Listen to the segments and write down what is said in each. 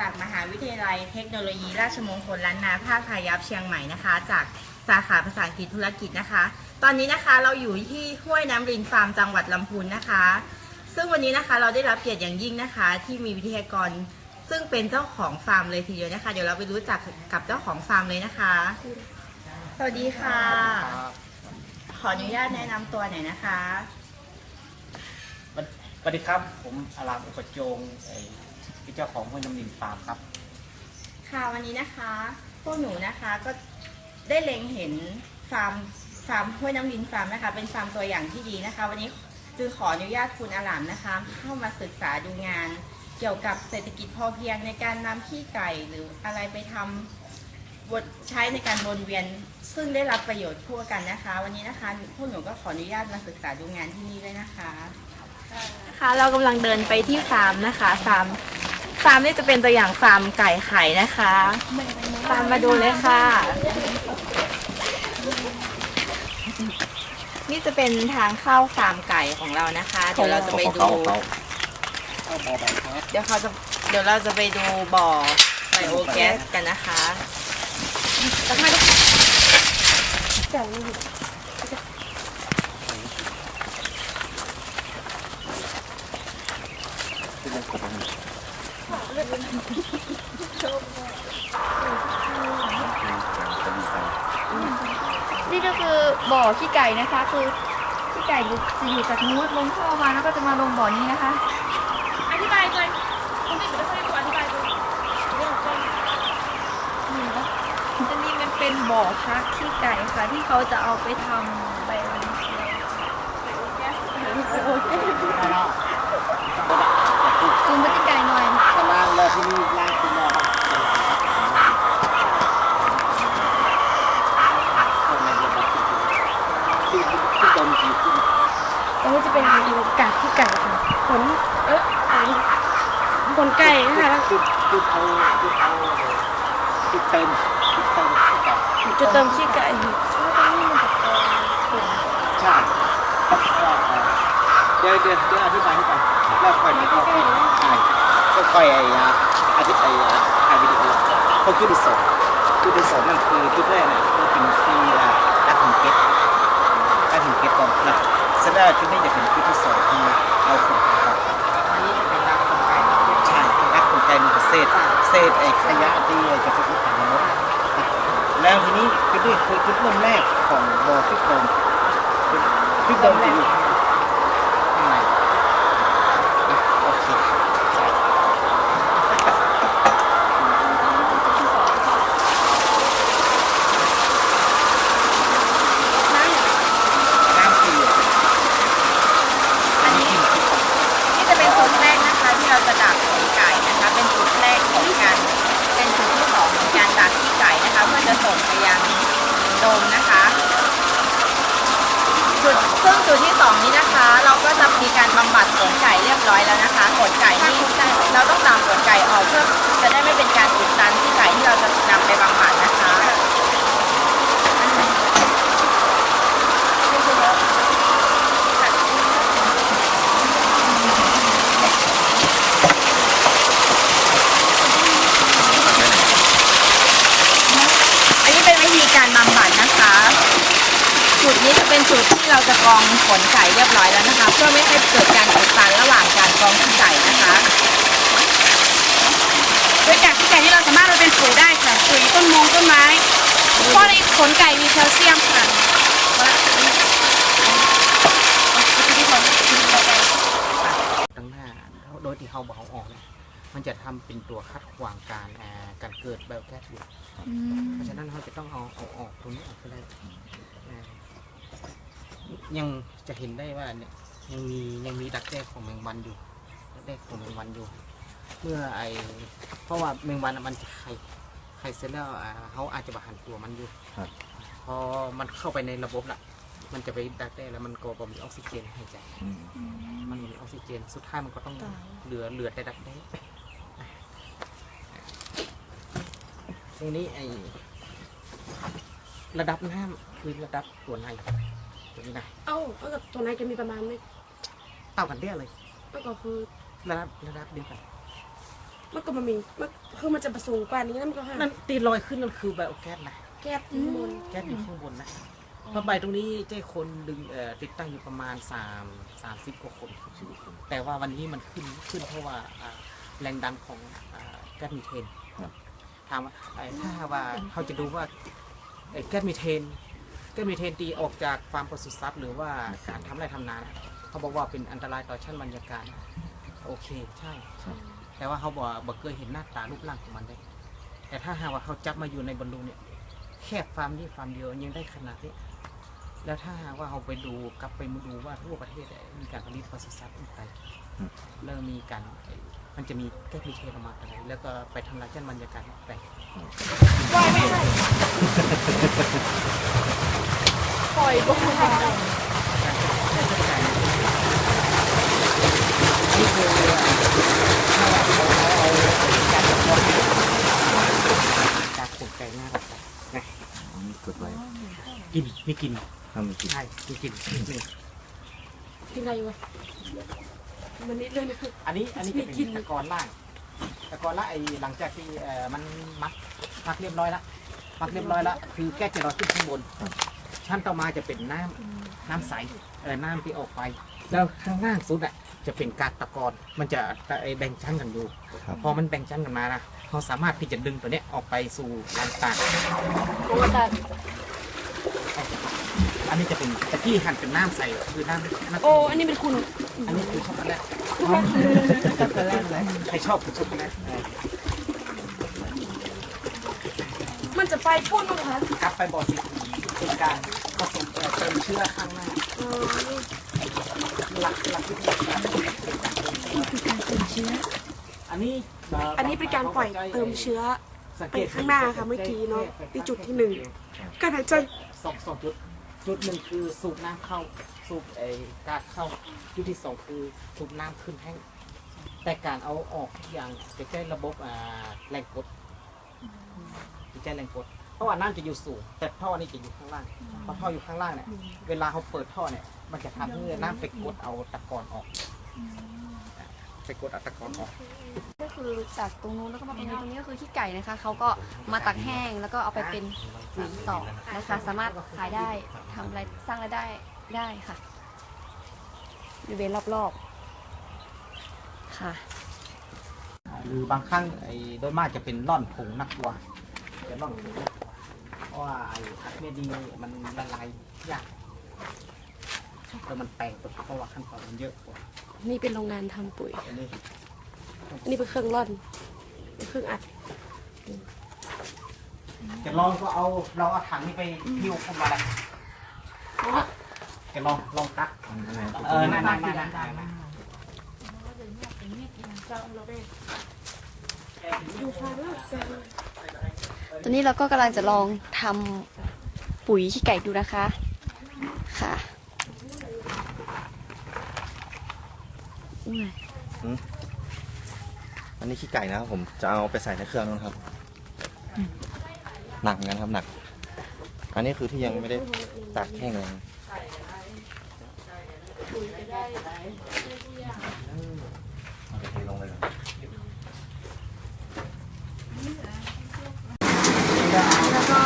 จากมหาวิทยาลัยเทคโนโลยี ราชมงคลล้านนาภาคพายัพเชียงใหม่นะคะ จากสาขาภาษาอังกฤษธุรกิจนะคะ ตอนนี้นะคะเราอยู่ที่ห้วยน้ำรินฟาร์มจังหวัดลำพูนนะคะ ซึ่งวันนี้นะคะเราได้รับเกียรติอย่างยิ่งนะคะ ที่มีวิทยากร ซึ่งเป็นเจ้าของฟาร์มเลยทีเดียวนะคะ เดี๋ยวเราไปรู้จักกับเจ้าของฟาร์มเลยนะคะ สวัสดีค่ะ ขออนุญาตแนะนำตัวหน่อยนะคะ สวัสดีครับ ผมอารามอุปจงไอ้ ที่เจ้าของห้วยน้ำลินฟาร์มครับ ค่ะวันนี้นะคะพวกหนูนะคะก็ได้เล็งเห็นฟาร์มฟาร์มห้วยน้ำลินฟาร์มนะคะ เป็นฟาร์มตัวอย่างที่ดีนะคะ วันนี้จึงขออนุญาตคุณอาหลามนะคะ เข้ามาศึกษาดูงาน เกี่ยวกับเศรษฐกิจพอเพียงในการนำขี้ไก่หรืออะไรไปทำวนใช้ในการวนเวียนซึ่งได้รับประโยชน์ทั่วกันนะคะ วันนี้นะคะพวกหนูก็ขออนุญาตมาศึกษาดูงานที่นี่ด้วยนะคะ ค่ะเรากำลังเดินไปที่ฟาร์มนะคะฟาร์มฟาร์มนี่จะเป็นตัวอย่างฟาร์มไก่ไข่นะคะตามมาดูเลยค่ะ นี่จะเป็นทางเข้าฟาร์มไก่ของเรานะคะเดี๋ยวเราจะไปดู เดี๋ยวเขาจะเดี๋ยวเราจะไปดูบ่อไบโอแก๊สกันนะคะ นี่ก็คือบ่อขี้ไก่นะคะ คือขี้ไก่จะอยู่จากนู้นลงท่อมาแล้วก็จะมาลงบ่อนี้นะคะ อธิบายเลยคุณไม่ได้ไม่ได้อธิบายเลยนี่นะคะอันนี้มันเป็นบ่อพักขี้ไก่ค่ะ ที่เขาจะเอาไปทำไบโอดีเซลไบโอแก๊สซูมไปที่ไก่หน่อย ตารางเลยที่นี่ล่างที่นอกที่ที่ดมกี่ที่ ตรงนี้จะเป็นกากที่ไก่ค่ะขนเอ๊ะขนไก่นะคะ แล้วที่ที่เอาที่เอาที่เต็มที่เต็มที่ไก่จุดเติมขี้ไก่ใช่เดี๋ยวเดี๋ยวเดี๋ยวอธิบายให้ฟังแล้วค่อยไปเข้าใช่ก็ค่อยไอ้อธิบายถ่ายวิดีโอเขาจุดที่สองจุดที่สองนั่นคือจุดแรกนี่ยคือเป็นที่ดักหินเก็ตดักหินเก็ตก่อนนะเสร็จแล้วจุดนี้จะเป็นจุดที่สองคือเอาคนไก่ออกอันนี้จะเป็นดักคนไก่ใช่ดั กคนไก่มันเป็นเศษเศษไอ้ขยะที่จะเป็นถังน้ำแล้วทีนี้จุดนี้คือจุดเริ่มแรกของบ่อฟิกโดมฟิกโดมจะอยู่ข้างในอะโอเคใส่น้ำเกลืออันนี้นี่จะเป็นจุดแรกนะคะที่เราจะดัก การตักขี้ไก่นะคะ เพื่อจะส่งไปยังโดมนะคะจุดซึ่งจุดที่สองนี้นะคะ เราก็จะมีการบำบัดขนไก่เรียบร้อยแล้วนะคะขนไก่ที่เราต้องตามขนไก่ออกเพื่อจะได้ไม่เป็นการอุดตันที่ไก่ที่เราจะนำไปบำบัดนะคะ อันนี้เป็นวิธีการบำบัดนะคะ จุดนี้จะ เป็นจุดที่เราจะกรองขนไก่เรียบร้อยแล้วนะคะ เพื่อไม่ให้เกิดการอุดตันระหว่างการกรองขี้ไก่นะคะโดยจากขี้ไก่ที่เราสามารถเอาเป็นปุ๋ยได้ค่ะปุ๋ยต้นมงต้นไม้เพราะในขนไก่มีแคลเซียมค่ะตั้งหน้าโดยที่เขาบอกเขาออกเนี่ยมันจะทำเป็นตัวคัดขวางการอ่าการเกิดไบโอแก๊สอยู่เพราะฉะนั้นเขาจะต้องเอาเอาออกตรงนี้ออกไปได้อ่า ยังจะเห็นได้ว่าเนี่ยยังมียังมีดักแด้ของแมงวันอยู่ดักแด้ของแมงวันอยู่ เมื่อไอเพราะว่าแมงวันอะมันจะไข่ไข่เสร็จแล้วอ่าเขาอาจจะบาหันตัวมันอยู่พอมันเข้าไปในระบบละมันจะไปดักแด้แล้วมันก็บ่มีออกซิเจนให้ใจมันมีออกซิเจนสุดท้ายมันก็ต้องเหลือเหลือแต่ดักแด้ตรงนี้ไอระดับน้ำคือระดับตัวใน ตัวนี้นะเอ้าแล้วกับตัวไหนจะมีประมาณไหมเท่ากันเด้เลยแล้วก็คือระดับระดับเดียวกันมันก็มันมีมันคือมันจะประสูงกว่านี้แล้วมันก็ห้านั่นตีลอยขึ้นนั่นคือไบโอแก๊สนะแก๊สที่มูลแก๊สอยู่ข้างบนนะเพราะใบตรงนี้เจ้คนดึงเอ่อติดตั้งอยู่ประมาณ3 30กว่าคนแต่ว่าวันนี้มันขึ้นขึ้นเพราะว่าอ่าแรงดันของอ่าแก๊สมีเทนถามว่าไอ้ถ้าหากว่าเขาจะดูว่าไอ้แก๊สมีเทนแก๊สมีเทนตีออกจากฟาร์มปศุสัตว์หรือว่าการทำไรทำนานะเขาบอกว่าเป็นอันตรายต่อชั้นบรรยากาศโอเคใช่แต่ว่าเขาบอกว่าบ่เคยเห็นหน้าตารูปร่างของมันได้แต่ถ้าหากว่าเขาจับมาอยู่ในบอลลูนเนี่ย แค่ฟาร์มนี้ฟาร์มเดียวยังได้ขนาดนี้ แล้วถ้าหากว่าเราไปดูกลับไปมาดูว่าทั่วประเทศเนี่ยมีการผลิตปศุสัตว์ไปเริ่มมีการไอ้มันจะมีแก๊สมีเทนออกมาอะไรแล้วก็ไปทำลายชั้นบรรยากาศไปปล่อยไม่ได้ปล่ อยบ่ได้การใจ่ายนี่คือถ้าว่าเอาการจัดการการขนไก่หน้ากไปนะกดไว้กินไม่กินทำกินใช่ไม่กินกินอะไรวะมันนิดเลยนะอันนี้อันนี้จะไม่กิเป็นตะกอนล่างตะกอนล่างไอ้หลังจากที่เอ่อมันมักมักเรียบร้อยละมักเรียบร้อยละคือแก้เจลอยขึ้นข้างบน ชั้นต่อมาจะเป็นน้ำน้ำใสเออน้ำที่ออกไป แล้วข้างล่างสุดอะจะเป็นกากตะกอนมันจะไอ้แบ่งชั้นกันอยู่ ครับ พอมันแบ่งชั้นกันมานะเราสามารถที่จะดึงตัวเนี้ยออกไปสู่ลานตากโอ้แต่อันนี้จะเป็นตะกี้หั่นเป็นน้ำใสคือน้ำน้ำโอ้อันนี้เป็นคุณอันนี้คือช็อกโกแลตช็อกโกแลตอะไรใครชอบกินช็อกโกแลตเออมันจะไปพ่นมั้งคะกลับไปบ่อสิ เป็นการผสมเอ่อเติมเชื้อข้างหน้าอ๋อหลักหลักวิทยาการเป็นการเติมเชื้อ อันนี้เอันนี้เป็นการปล่อยเติมเชื้อ สังไปเกตข้างหน้าค่ะเมื่อกี้เนาะที่จุดที่หนึ่ง การหายใจสองสองจุดจุดหนึ่งคือสูบน้ำเข้าสูบไอ้กากเข้าจุดที่สองคือสูบน้ำขึ้นแห้งแต่การเอาออกทุกอย่างจะใช้ระบบอ่าแรงกดจะใช้แรงกด เพราะว่าน้ำจะอยู่สูง แต่ท่อนี่จะอยู่ข้างล่างเพราะท่ออยู่ข้างล่างเนี่ยเวลาเขาเปิดท่อเนี่ย มันจะทำให้น้ำไปกดเอาตะกอนออกไปกดเอาตะกอนออกก็คือจากตรงนู้นแล้วก็มาตรงนี้ตรงนี้ก็คือขี้ไก่นะคะเขาก็มาตักแห้งแล้วก็เอาไปเป็นปุ๋ยต่อนะคะ สามารถขายได้ทำอะไรสร้างรายได้ได้ค่ะบริเวณรอบๆค่ะ หรือบางครั้งไอ้โดยมากจะเป็นร่อนผงนักกลัวจะร่อนผงนักกลัวเพราะ ว่าไอ้คัดเมดีมันละลายยากแล้วมันแปลงตัวเพราะว่าขั้นตอนมันเยอะกว่านี่เป็นโรงงานทำปุ๋ย อันนี้อันนี้เป็นเครื่องร่อนเป็นเครื่องอัด จะลองก็เอาเราเอาถังนี้ไปหิ้วขึ้นมาเลยอะจะลองลองตักอันไหนเออนั่นนั่นนั่นนั่นนั่นดูพาด้วยกัน ตอนนี้เราก็กำลังจะลองทำปุ๋ยขี้ไก่ดูนะคะ ค่ะอุ้ยอันนี้ขี้ไก่นะครับผมจะเอาไปใส่ในเครื่องนู้นครับ หนักเหมือนกันครับหนัก อันนี้คือที่ยังไม่ได้ตากแห้งเลยนะเอาไปเทลงเลยเหรอ แล้วก็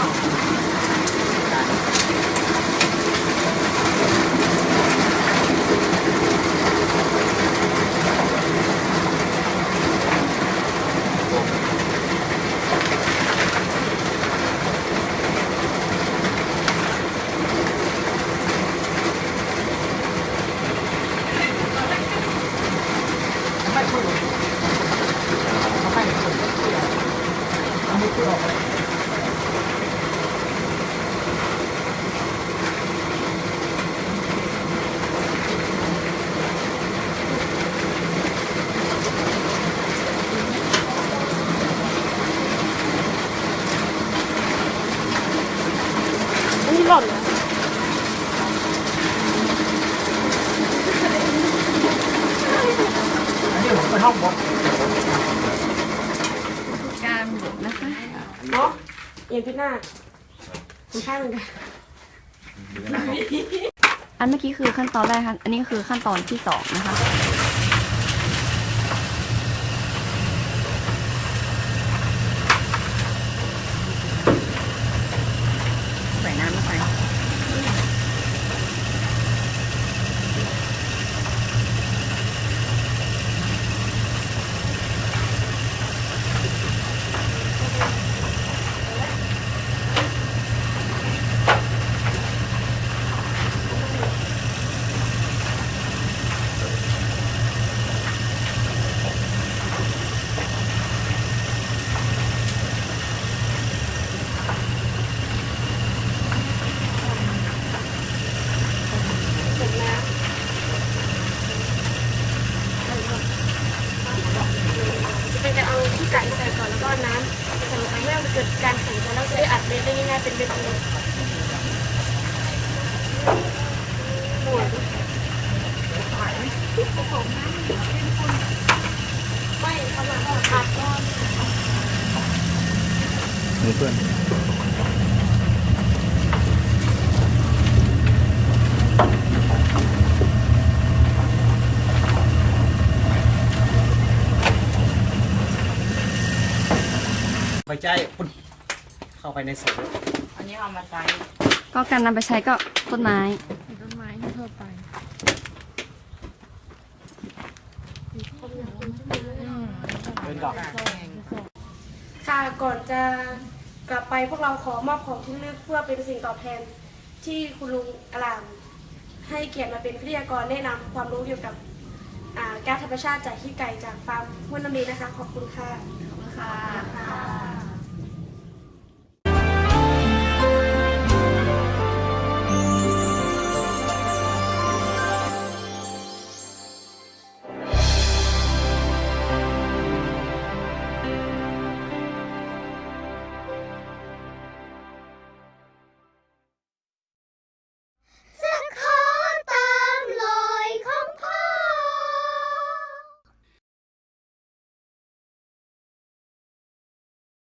อันนี้ห ล่อนนะอันนี้ผมไปห้องบดการบดนะคะเนาะเอียงที่หน้ามันข้างกันดูนะครับอันเมื่อกี้คือขั้นตอนแรกค่ะอันนี้คือขั้นตอนที่สองนะคะ หมูเพื่นไปใจคุณเข้าไปในสวน อันนี้เอามาใช้ก็การนำไปใช้ก็ต้นไม้ ต้นไม้ทั่วไปเป็นดอกค่ะก่อนจะกลับไปพวกเราขอมอบของที่ระลึกเพื่อเป็นสิ่งตอบแทนที่คุณลุงอลามให้เกียรติมาเป็นวิทยากรแนะนำความรู้เกี่ยวกับอ่าก๊าซธรรมชาติจากขี้ไก่จากฟาร์มห้วยน้ำดีนะคะ ขอบคุณค่ะค่ะ